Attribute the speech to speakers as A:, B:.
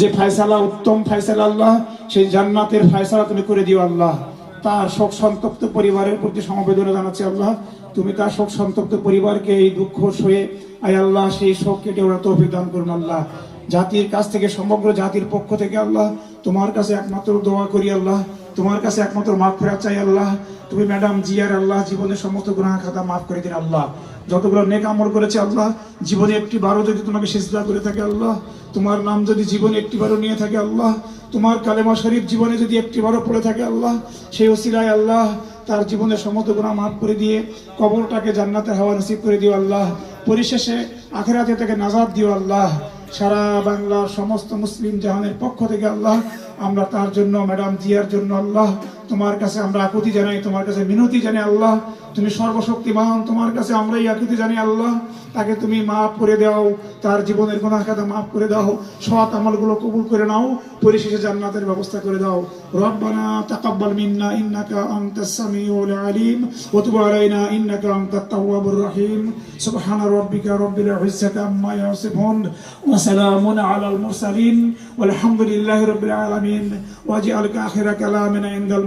A: যে ফায়সালা, উত্তম ফায়সালা আল্লাহ, সেই জান্নাতের ফায়সালা তুমি করে দিও আল্লাহ। তার শোক সন্তপ্ত পরিবারের প্রতি সমবেদনা জানাচ্ছি আল্লাহ। তুমি তার শোক সন্তপ্ত পরিবারকে এই দুঃখ সয়ে আয় আল্লাহ, সেই শোক কেটে ওরা তৌফিক দান করুন আল্লাহ। জাতির কাছ থেকে, সমগ্র জাতির পক্ষ থেকে আল্লাহ, তোমার কাছে একমাত্র দোয়া করি আল্লাহ। তোমার কাছে একমাত্র মাফ ফেরা চাই আল্লাহ। তুমি ম্যাডাম জিয়ার আল্লাহ, জীবনের সমস্ত গুনাহ খাতা মাফ করে দিন আল্লাহ। যতগুলো নেক আমল করেছে আল্লাহ, জীবনে একটি বারও যদি তোমাকে সিজদা করে থাকে আল্লাহ, তোমার নাম যদি জীবনে একটি বারও নিয়ে থাকে আল্লাহ, তোমার কালেমা শরীফ জীবনে যদি একটি বারও পড়ে থাকে আল্লাহ, সেই ওসিলায় আল্লাহ তার জীবনের সমস্ত গুনাহ মাফ করে দিয়ে কবরটাকে জান্নাতের হাওয়া নসিব করে দিও আল্লাহ। পরিশেষে আখেরাতে তাকে নাজাদ দিও আল্লাহ। সারা বাংলার সমস্ত মুসলিম জাহানের পক্ষ থেকে আল্লাহ, আমরা তার জন্য, ম্যাডাম জিয়ার জন্য আল্লাহ তোমার কাছে আমরা আকুতি জানাই, তোমার কাছে মিনতি জানি আল্লাহ। তুমি সর্বশক্তিমান, তোমার কাছে আমরা এই আকুতি জানি আল্লাহ। তাকে তুমি মাফ করে দাও, তার জীবনের কোন আঘাতা মাফ করে দাও, সৎ আমলগুলো কবুল করে নাও, পরিশেষে জান্নাতের ব্যবস্থা করে দাও। রব্বানা তাকাব্বাল মিন্না, ইন্নাকা আনতাস সামিউল আলিম, ওয়া তুব আলাইনা, ইন্নাকা আনতাত তাওয়াবুর রহিম। সুবহানা রাব্বিকা রাব্বিল ইজ্জাতি আম্মা ইয়াসিফুন, ওয়া সালামুন আলাল মুরসালিন। ওয়ালহামদুলিল্লাহি রাব্বিল আলামিন। ওয়াজআল আখিরা কালামিনা ইনদাল